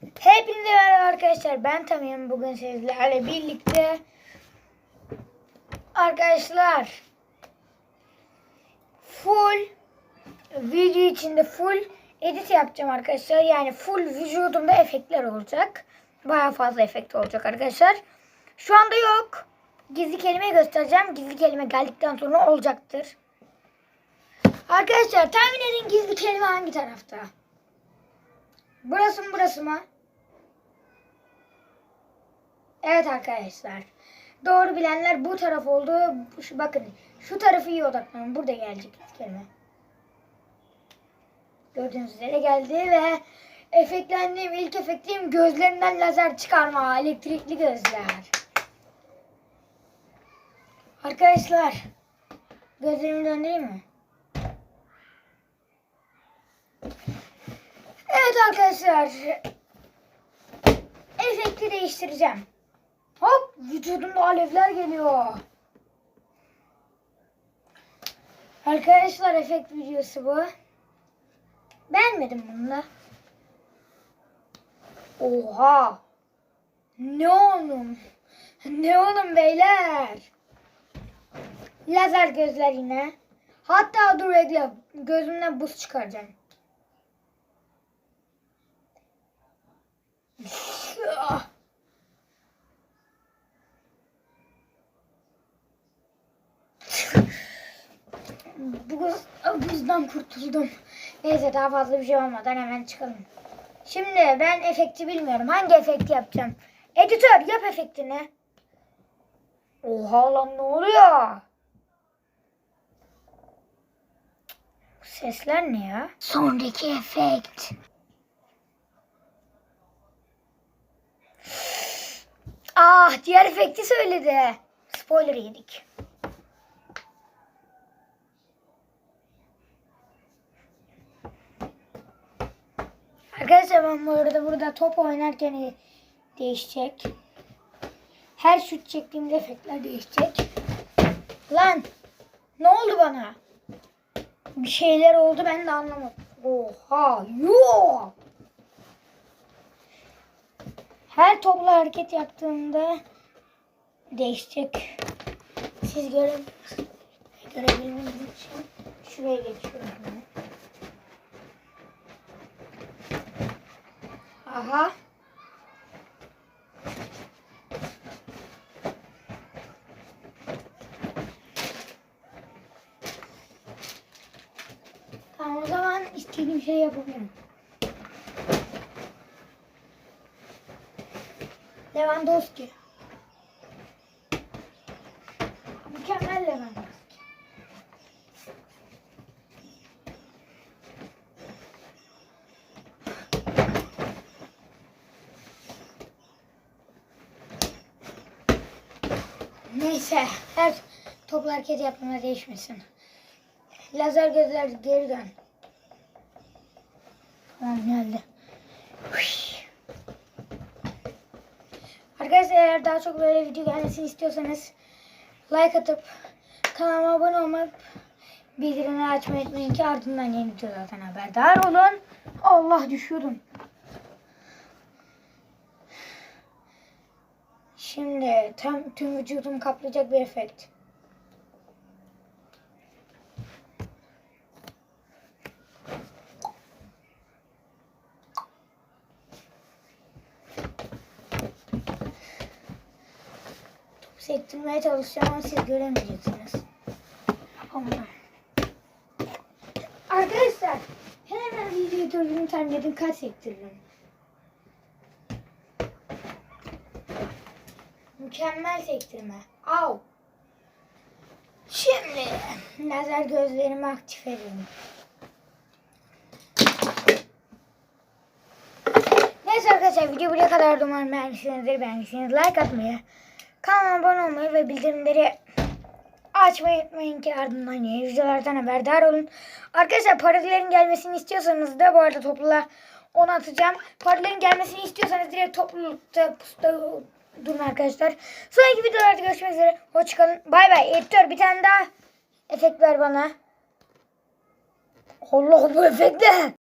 Hepinize merhaba arkadaşlar. Ben Tamim. Bugün sizlerle birlikte arkadaşlar full video içinde full edit yapacağım arkadaşlar. Yani full vücudumda efektler olacak. Baya fazla efekt olacak arkadaşlar. Şu anda yok. Gizli kelime göstereceğim. Gizli kelime geldikten sonra olacaktır. Arkadaşlar tahmin edin gizli kelime hangi tarafta? Burası mı burası mı? Evet arkadaşlar. Doğru bilenler bu taraf oldu. Şu, bakın şu tarafı iyi odaklanın. Burada gelecek kelime. Gördüğünüz üzere geldi ve efektlendiğim ilk efektim gözlerinden lazer çıkarma. Elektrikli gözler. Arkadaşlar gözlerimi döndüreyim mi? Evet arkadaşlar. Efekti değiştireceğim. Hop vücudumda alevler geliyor. Arkadaşlar efekt videosu bu. Beğenmedim bunu. Oha. Ne oğlum? Ne oğlum beyler? Lazer gözler yine. Hatta dur bekle. Gözümden buz çıkaracağım. Ah. Buz, buzdan kurtuldum. Neyse daha fazla bir şey olmadan hemen çıkalım. Şimdi ben efekti bilmiyorum. Hangi efekti yapacağım? Editör yap efektini. Oha lan ne oluyor? Bu sesler ne ya? Sonraki efekt. Ah diğer efekti söyledi. Spoiler yedik. Arkadaşlar ben bu arada burada top oynarken değişecek. Her şut çektiğimde efektler değişecek. Lan ne oldu bana? Bir şeyler oldu ben de anlamadım. Oha yoo. Topla hareket yaptığımda değişecek. Siz göre görebilmeniz için şuraya geçiyorum. ben. Aha. Tamam o zaman istediğim şeyi yapabilirim. Lewandowski. Mükemmel Lewandowski. Neyse her toplu hareket yapmama değişmesin. Lazer gözler geri dön. Tamam geldi. Hüş. Arkadaşlar eğer daha çok böyle video gelmesini istiyorsanız like atıp kanalıma abone olmayı bildirimleri açmayı unutmayın ki ardından yeni videolardan haberdar olun. Allah düşüyordum. Şimdi tam tüm vücudumu kaplayacak bir efekt. Sektirmeye çalışacağım ama siz göremeyeceksiniz. Ama. Arkadaşlar hemen videoyu durdurup tahmin edin kaç sektiririm. Mükemmel sektirme. Au. Şimdi lazer gözlerimi aktif ediyorum. Neyse arkadaşlar video buraya kadar umarım beğenmişsinizdir. Beğenmişsiniz like atmayı, kanalıma abone olmayı ve bildirimleri açmayı unutmayın ki ardından yeni videolardan haberdar olun. Arkadaşlar parodilerin gelmesini istiyorsanız da bu arada topluluğa onu atacağım. Parodilerin gelmesini istiyorsanız direkt toplulukta pusta durun arkadaşlar. Sonraki videolarda görüşmek üzere. Hoşçakalın. Bay bay. Editör bir tane daha efekt ver bana. Allah bu efekt ne?